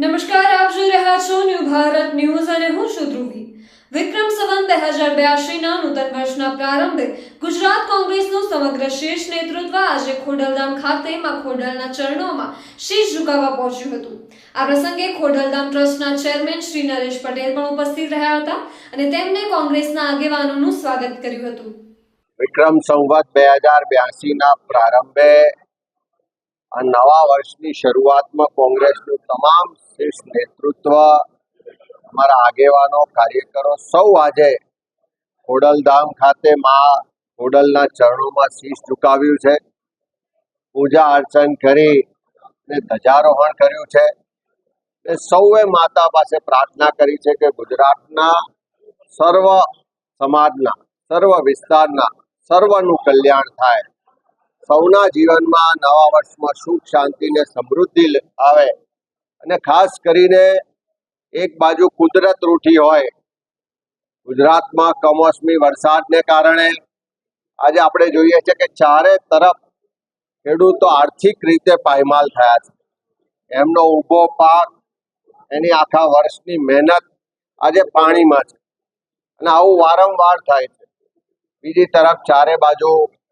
નમસ્કાર, આપ જોઈ રહ્યા છો ન્યૂ ભારત ન્યૂઝ અને હું છું ધ્રુવી. વિક્રમ સંવત બે હજાર બ્યાસીના નૂતન વર્ષના પ્રારંભે ગુજરાત કોંગ્રેસનું સમગ્ર શીર્ષ નેતૃત્વ આજે ખોડલધામ ખાતે માં ખોડલના ચરણોમાં શીશ ઝુકાવવા પહોંચ્યું હતું. આ પ્રસંગે ખોડલધામ ટ્રસ્ટના ચેરમેન શ્રી નરેશ પટેલ પણ ઉપસ્થિત રહ્યા હતા અને તેમને કોંગ્રેસના આગેવાનોનું સ્વાગત કર્યું હતું. વિક્રમ સંવત બે હજાર બ્યાસીના પ્રારંભે આ નવા વર્ષની શરૂઆતમાં કોંગ્રેસનું તમામ શ્રેષ્ઠ નેતૃત્વ, અમારા આગેવાનો, કાર્યકરો સૌ આજે ખોડલધામ ખાતે મા ખોડલના ચરણોમાં શીશ ઝુકાવ્યું છે. પૂજા અર્ચન કરી ને ધ્વજારોહણ કર્યું છે. ને સૌએ માતા પાસે પ્રાર્થના કરી છે કે ગુજરાતના સર્વ સમાજના, સર્વ વિસ્તારના સર્વનું કલ્યાણ થાય. સૌના જીવનમાં નવા વર્ષમાં સુખ, શાંતિ ને સમૃદ્ધિ આવે. અને ખાસ કરીને એક બાજુ કુદરત રૂઠી હોય. ગુજરાતમાં કમોસમી વરસાદને કારણે આજે આપણે જોઈએ છે કે ચારે તરફ ખેડૂતો આર્થિક રીતે પાયમાલ થયા છે. એમનો ઊભો પાક, એની આખા વર્ષની મહેનત આજે પાણીમાં છે. અને આવું વારંવાર થાય છે. બીજી તરફ ચારે બાજુ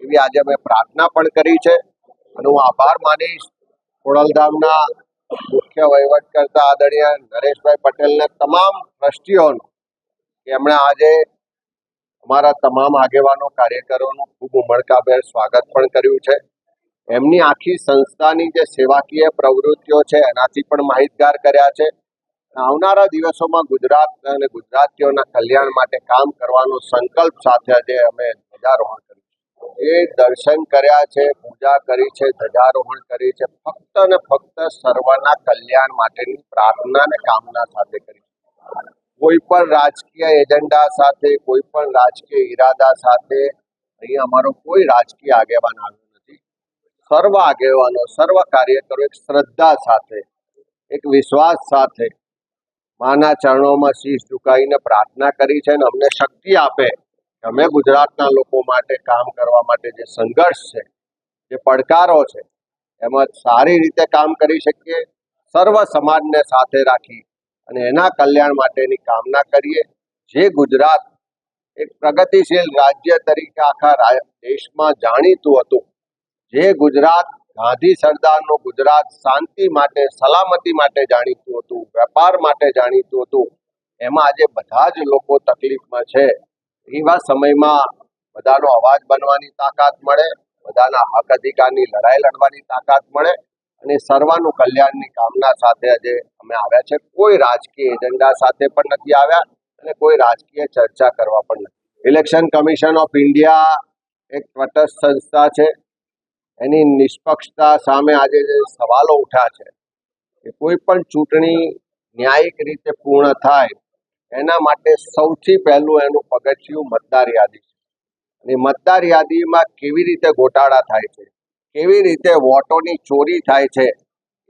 એવી આજે અમે પ્રાર્થના પણ કરી છે અને હું આભાર માનીશ ખોડલધામના મુખ્ય વહીવટકર્તા આદરણીય નરેશભાઈ પટેલને તમામ ટ્રસ્ટીઓનો એમણે આજે અમારા તમામ આગેવાનો, કાર્યકરોનું ખૂબ ઉમળકાભેર સ્વાગત પણ કર્યું છે. એમની આખી સંસ્થાની જે સેવાકીય પ્રવૃત્તિઓ છે એનાથી પણ માહિતગાર કર્યા છે. આવનારા દિવસોમાં ગુજરાત અને ગુજરાતીઓના કલ્યાણ માટે કામ કરવાનો સંકલ્પ સાથે આજે અમે ધ્વજારોહણ એ દર્શન કર્યા છે, પૂજા કરી છે, ધ્વજારોહણ કરી છે ફક્ત ને ફક્ત સર્વના કલ્યાણ માટેની પ્રાર્થના અને કામના સાથે કરી. કોઈ પણ રાજકીય એજન્ડા સાથે, કોઈ પણ રાજકીય ઈરાદા સાથે અહીં અમારો કોઈ રાજકીય આગેવાન આવ્યો નથી સર્વ આગેવાનો, સર્વ કાર્યકરો એક શ્રદ્ધા સાથે, એક વિશ્વાસ સાથે માના ચરણોમાં શીશ ઝુકાઈને પ્રાર્થના કરી છે અને અમને શક્તિ આપે અમે ગુજરાતના લોકો માટે કામ કરવા માટે જે સંઘર્ષ છે, જે પડકારો છે, એમાં સારી રીતે કામ કરી શકીએ, સર્વ સમાજને સાથે રાખી અને એના કલ્યાણ માટેની કામના કરીએ. જે ગુજરાત એક પ્રગતિશીલ રાજ્ય તરીકે આખા દેશમાં જાણીતું હતું. જે ગુજરાત ગાંધી સરદારનું ગુજરાત શાંતિ માટે, સલામતી માટે જાણીતું હતું, વેપાર માટે જાણીતું હતું, એમાં આજે બધા જ લોકો તકલીફમાં છે. એવા સમયમાં બધાનો અવાજ બનવાની તાકાત મળે, બધાના હક અધિકારની લડાઈ લડવાની તાકાત મળે અને સર્વનું કલ્યાણની કામના સાથે આજે અમે આવ્યા છે. કોઈ રાજકીય એજન્ડા સાથે પણ નથી આવ્યા અને કોઈ રાજકીય ચર્ચા કરવા પણ નથી. ઇલેક્શન કમિશન ઓફ ઇન્ડિયા એક તટસ્થ સંસ્થા છે. એની નિષ્પક્ષતા સામે આજે જે સવાલો ઉઠ્યા છે કે કોઈ પણ ચૂંટણી ન્યાયિક રીતે પૂર્ણ થાય એના માટે સૌથી પહેલું એનું પગથિયું મતદાર યાદી છે. અને મતદાર યાદીમાં કેવી રીતે ગોટાળા થાય છે, કેવી રીતે વોટોની ચોરી થાય છે,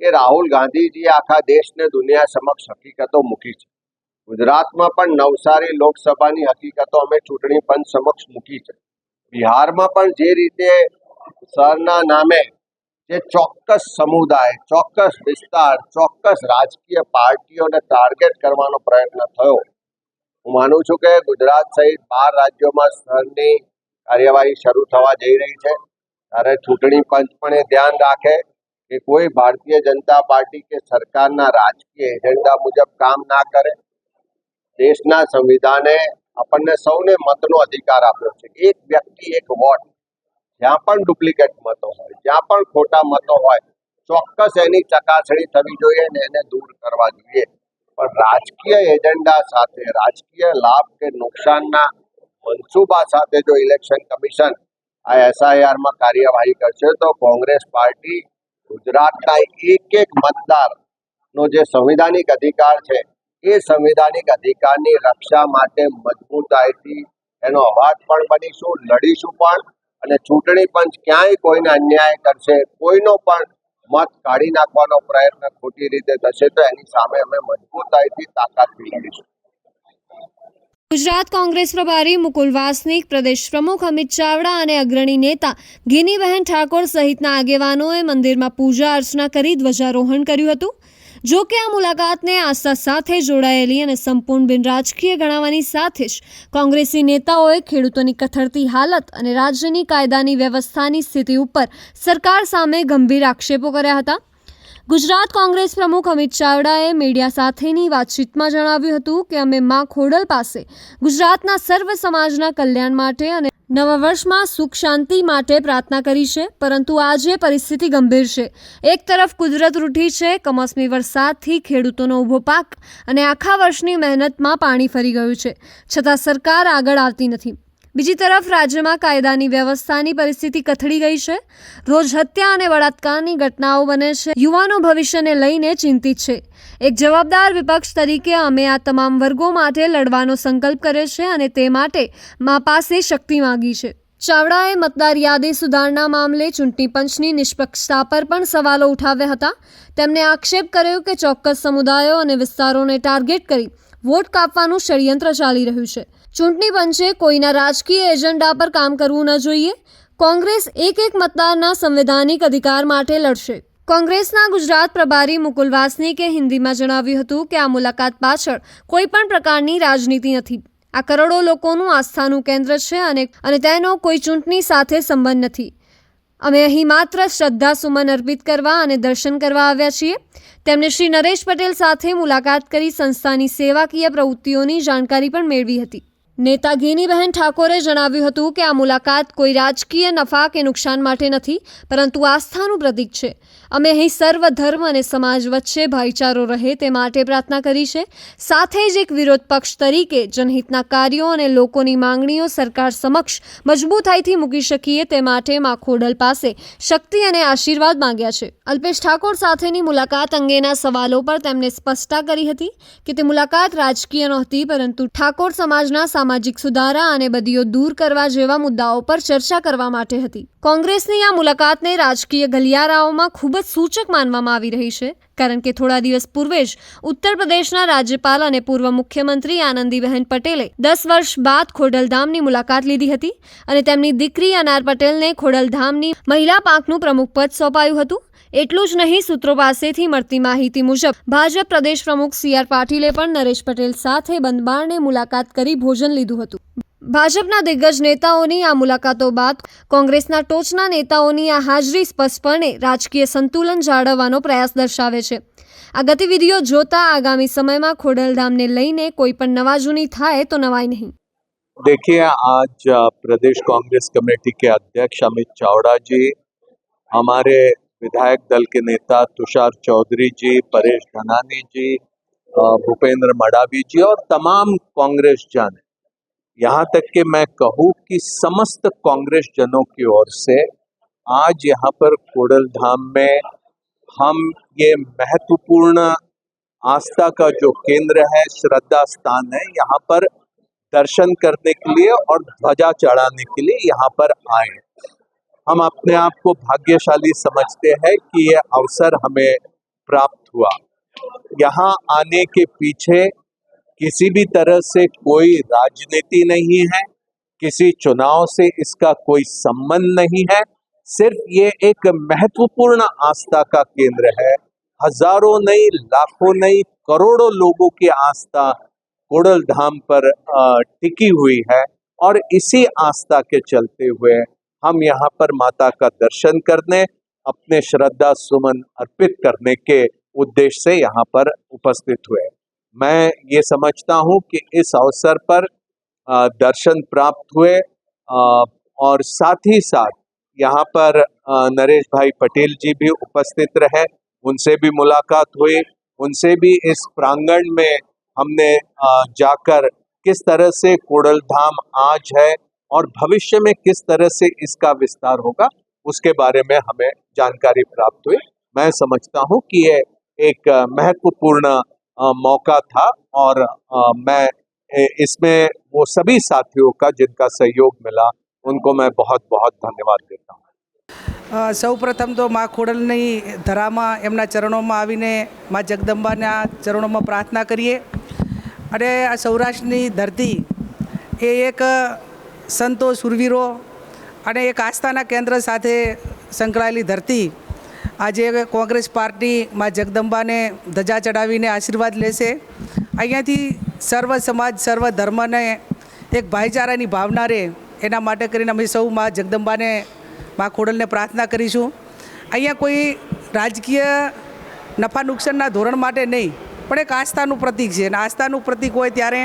એ રાહુલ ગાંધીજીએ આખા દેશને દુનિયા સમક્ષ હકીકતો મૂકી છે. ગુજરાતમાં પણ નવસારી લોકસભાની હકીકતો અમે ચૂંટણી પંચ સમક્ષ મૂકી છે. બિહારમાં પણ જે રીતે સરના નામે જે ચોક્કસ સમુદાય, ચોક્કસ વિસ્તાર, ચોક્કસ રાજકીય પાર્ટીઓને ટાર્ગેટ કરવાનો પ્રયત્ન થયો હું માનું છું કે ગુજરાત સહિત બાર રાજ્યોમાં સ્તરની કાર્યવાહી શરૂ થવા જઈ રહી છે. ત્યારે ચૂંટણી પંચ પણ એ ધ્યાન રાખે કે કોઈ ભારતીય જનતા પાર્ટી કે સરકારના રાજકીય એજન્ડા મુજબ કામ ના કરે. દેશના સંવિધાને આપણને સૌને મતનો અધિકાર આપ્યો છે. એક વ્યક્તિ, એક વોટ, જ્યાં પણ ડુપ્લિકેટ મતો હોય, જ્યાં પણ ખોટા મતો હોય, ચોક્કસ એની ચકાસણી થવી જોઈએ ને એને દૂર કરવા જોઈએ. પણ રાજકીય એજન્ડા સાથે, રાજકીય લાભ કે નુકસાનના મનસૂબા સાથે જો ઇલેક્શન કમિશન આ એસઆઈઆરમાં કાર્યવાહી કરશે, તો કોંગ્રેસ પાર્ટી ગુજરાતના એક એક મતદારનો જે સંવિધાનિક અધિકાર છે, એ સંવિધાનિક અધિકારની રક્ષા માટે મજબૂતાઈથી એનો અવાજ પણ બનીશું, લડીશું પણ અને ચૂંટણી પંચ ક્યાંય કોઈને અન્યાય કરશે, કોઈનો પણ મત કાઢી નાખવાનો પ્રયત્ન ખોટી રીતે થશે તો એની સામે અમે મજબૂતાઈથી તાકાત મેળવીશું. ગુજરાત કોંગ્રેસ પ્રભારી મુકુલ વાસનિક, પ્રદેશ પ્રમુખ અમિત ચાવડા અને અગ્રણી નેતા ગિનીબહેન ઠાકોર સહિતના આગેવાનોએ મંદિરમાં પૂજા અર્ચના કરી ધ્વજારોહણ કર્યું હતું. જો કે આ મુલાકાતને આસ્થા સાથે જોડાયેલી અને સંપૂર્ણ બિનરાજકીય ગણાવવાની સાથે જ કોંગ્રેસી નેતાઓએ ખેડૂતોની કથળતી હાલત અને રાજ્યની કાયદાની વ્યવસ્થાની સ્થિતિ ઉપર સરકાર સામે ગંભીર આક્ષેપો કર્યા હતા. ગુજરાત કોંગ્રેસ પ્રમુખ અમિત ચાવડાએ મીડિયા સાથેની વાતચીતમાં જણાવ્યું હતું કે અમે મા ખોડલ પાસે ગુજરાતના સર્વ સમાજના કલ્યાણ માટે અને નવા વર્ષમાં સુખ શાંતિ માટે પ્રાર્થના કરી છે, પરંતુ આજે પરિસ્થિતિ ગંભીર છે. એક તરફ કુદરત રૂઠી છે, કમોસમી વરસાદથી ખેડૂતોનો ઊભો પાક અને આખા વર્ષની મહેનતમાં પાણી ફરી ગયું છે. છતાં સરકાર આગળ આવતી નથી. બીજી તરફ રાજ્યમાં કાયદાની વ્યવસ્થાની પરિસ્થિતિ કથળી ગઈ છે. રોજ હત્યા અને બળાત્કારની ઘટનાઓ બને છે. યુવાનો ભવિષ્યને લઈને ચિંતિત છે. એક જવાબદાર વિપક્ષ તરીકે અમે આ તમામ વર્ગો માટે લડવાનો સંકલ્પ કર્યો છે અને તે માટે મા પાસે શક્તિ માંગી છે. ચાવડાએ મતદાર યાદી સુધારણા મામલે ચૂંટણી પંચની નિષ્પક્ષતા પર પણ સવાલો ઉઠાવ્યા હતા. તેમણે આક્ષેપ કર્યો કે ચોક્કસ સમુદાયો અને વિસ્તારોને ટાર્ગેટ કરી વોટ કાપવાનું ષડયંત્ર ચાલી રહ્યું છે. ચૂંટણી પંચે કોઈના રાજકીય એજન્ડા પર કામ કરવું ન જોઈએ. કોંગ્રેસ એક એક મતદારના સંવૈધાનિક અધિકાર માટે લડશે. કોંગ્રેસના ગુજરાત પ્રભારી મુકુલ વાસનિકે હિન્દીમાં જણાવ્યું હતું કે આ મુલાકાત પાછળ કોઈ પણ પ્રકારની રાજનીતિ નથી. આ કરોડો લોકોનું આસ્થાનું કેન્દ્ર છે અને અને તેનો કોઈ ચૂંટણી સાથે સંબંધ નથી. અમે અહીં માત્ર શ્રદ્ધા સુમન અર્પિત કરવા અને દર્શન કરવા આવ્યા છીએ. તેમણે શ્રી નરેશ પટેલ સાથે મુલાકાત કરી સંસ્થાની સેવાકીય પ્રવૃત્તિઓની જાણકારી પણ મેળવી હતી. નેતા ગેનીબહેન ઠાકોરે જણાવ્યું હતું કે આ મુલાકાત કોઈ રાજકીય નફા કે નુકસાન માટે નથી, પરંતુ આસ્થાનું પ્રતીક છે. અમે અહીં સર્વ ધર્મ અને સમાજ વચ્ચે ભાઈચારો રહે તે માટે પ્રાર્થના કરી છે. સાથે જ એક વિરોધ પક્ષ તરીકે જનહિતના કાર્યો અને લોકોની માંગણીઓ સરકાર સમક્ષ મજબૂતાઈથી મૂકી શકીએ તે માટે મા ખોડલ પાસે શક્તિ અને આશીર્વાદ માંગ્યા છે. અલ્પેશ ઠાકોર સાથેની મુલાકાત અંગેના સવાલો પર તેમણે સ્પષ્ટતા કરી હતી કે તે મુલાકાત રાજકીય નહોતી, પરંતુ ઠાકોર સમાજના સામાજિક સુધારા અને બદીઓ દૂર કરવા જેવા મુદ્દાઓ પર ચર્ચા કરવા માટે હતી. કોંગ્રેસની આ મુલાકાતને રાજકીય ગલિયારાઓમાં ખૂબ જ સૂચક માનવામાં આવી રહી છે, કારણ કે થોડા દિવસ પૂર્વે જ ઉત્તર પ્રદેશના રાજ્યપાલ અને પૂર્વ મુખ્યમંત્રી આનંદીબહેન પટેલે દસ વર્ષ બાદ ખોડલધામની મુલાકાત લીધી હતી અને તેમની દીકરી અનાર પટેલને ખોડલધામની મહિલા પાંખનું પ્રમુખ પદ સોંપાયું હતું. એટલું જ નહીં સૂત્રો પાસેથી મળતી માહિતી મુજબ ભાજપ પ્રદેશ પ્રમુખ સી આર પાટીલે પણ નરેશ પટેલ સાથે બંધબારને મુલાકાત કરી ભોજન લીધું હતું ભાજપના દિગ્ગજ નેતાઓની આ મુલાકાતો બાદ કોંગ્રેસના ટોચના નેતાઓની આ હાજરી સ્પષ્ટપણે રાજકીય સંતુલન જાળવવાનો પ્રયાસ દર્શાવે છે આ ગતિવિધિઓ જોતા આગામી સમયમાં ખોડલધામને લઈને કોઈ પણ નવા જૂની થાય તો નવાય નહીં देखिए आज अ, प्रदेश कांग्रेस कमेटी के अध्यक्ष अमित चावड़ा जी हमारे विधायक दल के नेता तुषार चौधरी जी, परेश धनानी जी भूपेंद्र मडावी जी और तमाम कांग्रेस जन। यहाँ तक कि मैं कहूँ कि समस्त कांग्रेस जनों की ओर से आज यहाँ पर कोडल धाम में हम ये महत्वपूर्ण आस्था का जो केंद्र है, श्रद्धा स्थान है, यहाँ पर दर्शन करने के लिए और ध्वजा चढ़ाने के लिए यहाँ पर आए हम अपने आप को भाग्यशाली समझते हैं कि यह अवसर हमें प्राप्त हुआ। यहाँ आने के पीछे किसी भी तरह से कोई राजनीति नहीं है, किसी चुनाव से इसका कोई संबंध नहीं है, सिर्फ़ ये एक महत्वपूर्ण आस्था का केंद्र है। हज़ारों नहीं लाखों नहीं करोड़ों लोगों की आस्था कोडल धाम पर टिकी हुई है और इसी आस्था के चलते हुए हम यहाँ पर माता का दर्शन करने, अपने श्रद्धा सुमन अर्पित करने के उद्देश्य से यहाँ पर उपस्थित हुए। मैं ये समझता हूँ कि इस अवसर पर दर्शन प्राप्त हुए और साथ ही साथ यहाँ पर नरेश भाई पटेल जी भी उपस्थित रहे, उनसे भी मुलाकात हुई, उनसे भी इस प्रांगण में हमने जाकर किस तरह से कोडल धाम आज है और भविष्य में किस तरह से इसका विस्तार होगा उसके बारे में हमें जानकारी प्राप्त हुई मैं समझता हूँ कि ये एक अ, महत्वपूर्ण अ, मौका था और अ, मैं ए- इसमें वो सभी साथियों का जिनका सहयोग मिला उनको मैं बहुत बहुत धन्यवाद देता हूँ સૌ પ્રથમ તો મા ખોડલની ધરામાં એમના ચરણોમાં આવીને મા જગદંબાના ચરણોમાં પ્રાર્થના કરીએ અને આ સૌરાષ્ટ્રની ધરતી એ એક સંતો સુરવીરો અને એક આસ્થાના કેન્દ્ર સાથે સંકળાયેલી ધરતી આજે કોંગ્રેસ પાર્ટીમાં જગદંબાને ધજા ચડાવીને આશીર્વાદ લેશે. અહીંયાથી સર્વ સમાજ, સર્વ ધર્મને એક ભાઈચારાની ભાવના રહે એના માટે કરીને અમે સૌ મા જગદંબાને, મા ખોડલને પ્રાર્થના કરીશું. અહીંયા કોઈ રાજકીય નફા નુકસાનના ધોરણ માટે નહીં, પણ એક આસ્થાનું પ્રતીક છે. અને આસ્થાનું પ્રતીક હોય ત્યારે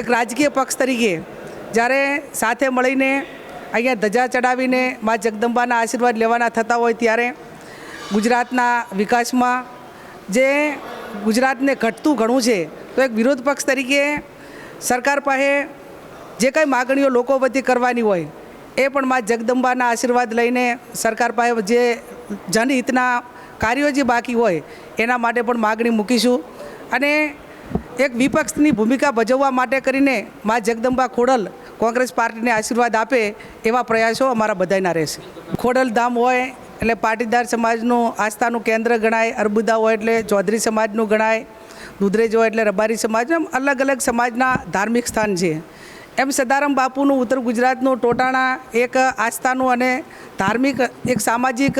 એક રાજકીય પક્ષ તરીકે જ્યારે સાથે મળીને અહીંયા ધજા ચડાવીને મા જગદંબાના આશીર્વાદ લેવાના થતા હોય ત્યારે ગુજરાતના વિકાસમાં જે ગુજરાતને ઘટતું ઘણું છે, તો એક વિરોધ પક્ષ તરીકે સરકાર પાસે જે કંઈ માગણીઓ લોકો વતી કરવાની હોય, એ પણ મા જગદંબાના આશીર્વાદ લઈને સરકાર પાસે જે જનહિતના કાર્યો જે બાકી હોય, એના માટે પણ માગણી મૂકીશું. અને એક વિપક્ષની ભૂમિકા ભજવવા માટે કરીને મા જગદંબા ખોડલ કોંગ્રેસ પાર્ટીને આશીર્વાદ આપે એવા પ્રયાસો અમારા બધાના રહેશે. ખોડલ ધામ હોય એટલે પાટીદાર સમાજનું આસ્થાનું કેન્દ્ર ગણાય, અર્બુદા હોય એટલે ચૌધરી સમાજનું ગણાય, દુધરેજ હોય એટલે રબારી સમાજ, એમ અલગ અલગ સમાજના ધાર્મિક સ્થાન છે. એમ સદારામ બાપુનું ઉત્તર ગુજરાતનું ટોટાણા એક આસ્થાનું અને ધાર્મિક, એક સામાજિક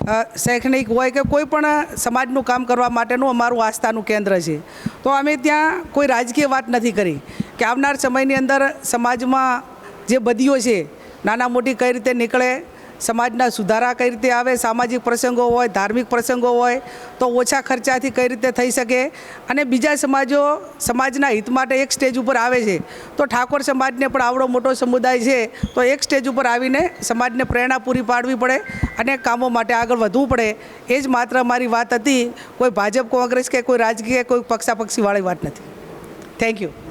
શૈક્ષણિક હોય કે કોઈ પણ સમાજનું કામ કરવા માટેનું અમારું આસ્થાનું કેન્દ્ર છે. તો અમે ત્યાં કોઈ રાજકીય વાત નથી કરી. કે આવનાર સમયની અંદર સમાજમાં જે બદીઓ છે, નાના મોટી કઈ રીતે નીકળે સમાજના સુધારા કઈ રીતે આવે, સામાજિક પ્રસંગો હોય, ધાર્મિક પ્રસંગો હોય, તો ઓછા ખર્ચાથી કઈ રીતે થઈ શકે? અને બીજા સમાજો સમાજના હિત માટે એક સ્ટેજ ઉપર આવે છે. તો ઠાકોર સમાજને પણ આવડો મોટો સમુદાય છે, તો એક સ્ટેજ ઉપર આવીને સમાજને પ્રેરણા પૂરી પાડવી પડે અને કામો માટે આગળ વધવું પડે. એ જ માત્ર મારી વાત હતી. કોઈ ભાજપ, કોંગ્રેસ કે કોઈ રાજકીય, કોઈ પક્ષાપક્ષીવાળી વાત નથી. Thank you